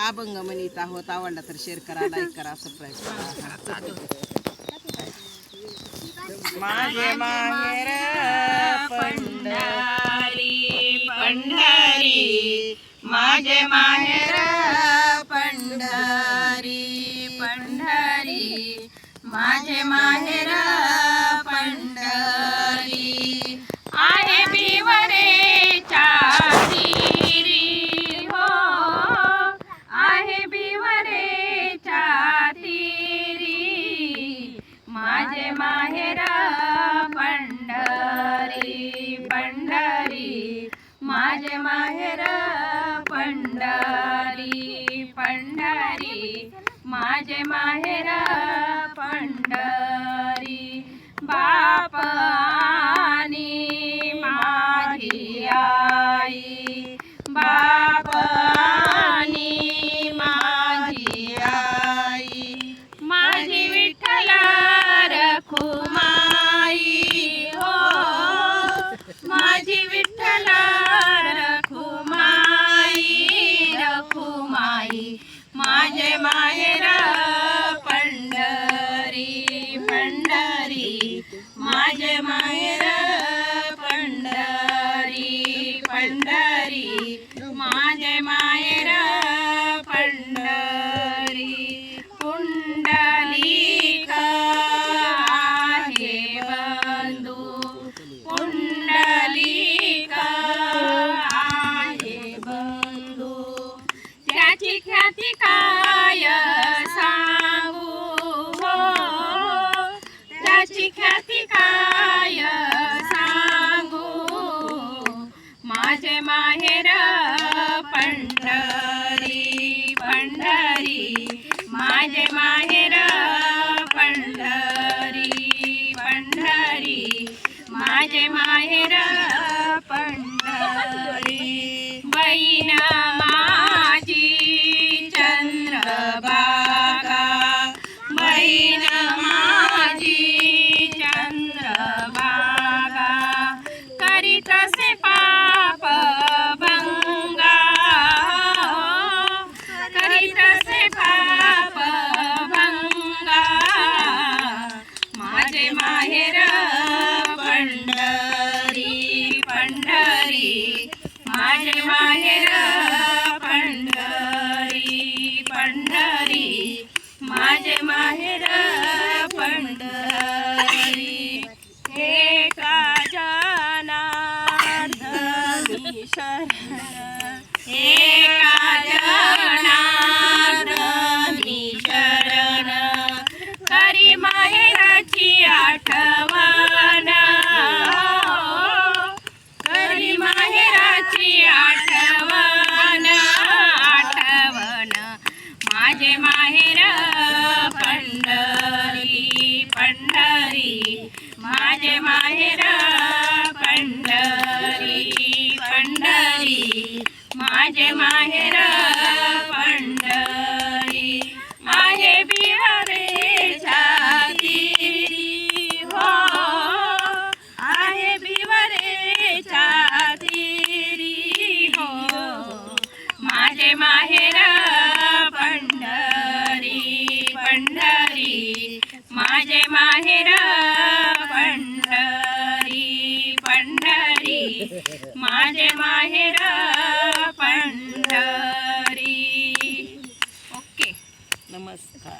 आता अभंग म्हणीत आहोत. आवडला तर शेअर करा लाईक करा सबस्क्राईब करा. माझे माहेर पंढारी पंढारी. माझे माहेर माझे माहेर पंढरी पंढरी. माझे माहेर पंढरी. बाप माझे माहेर माझे माहेर पंढरी पंढरी. माझे माहेर पंढरी पंढरी. माझे माहेर पंढरी. बहीण माझी चंद्रबागा बहीण माझी चंद्रबागा करीत से भंगा करीत से पाप भंगा माझे माहेर पंढरी पंढरी. माझे माहेर पंढरी पंढरी. माझे माहेर शरण एका जनार्दनी शरण करी माहेराची आठवण. करी माहेराची आठवण आठवण. माझे माहेर पंढरी पंढरी. माझे माहेर माझे माहेर पंढरी माझे बिहारे छाती हो आहे बिवरे छाती हो माझे माहेर पंढरी पंढरी. माझे माहेर पंढरी पंढरी. माझे माहेर this.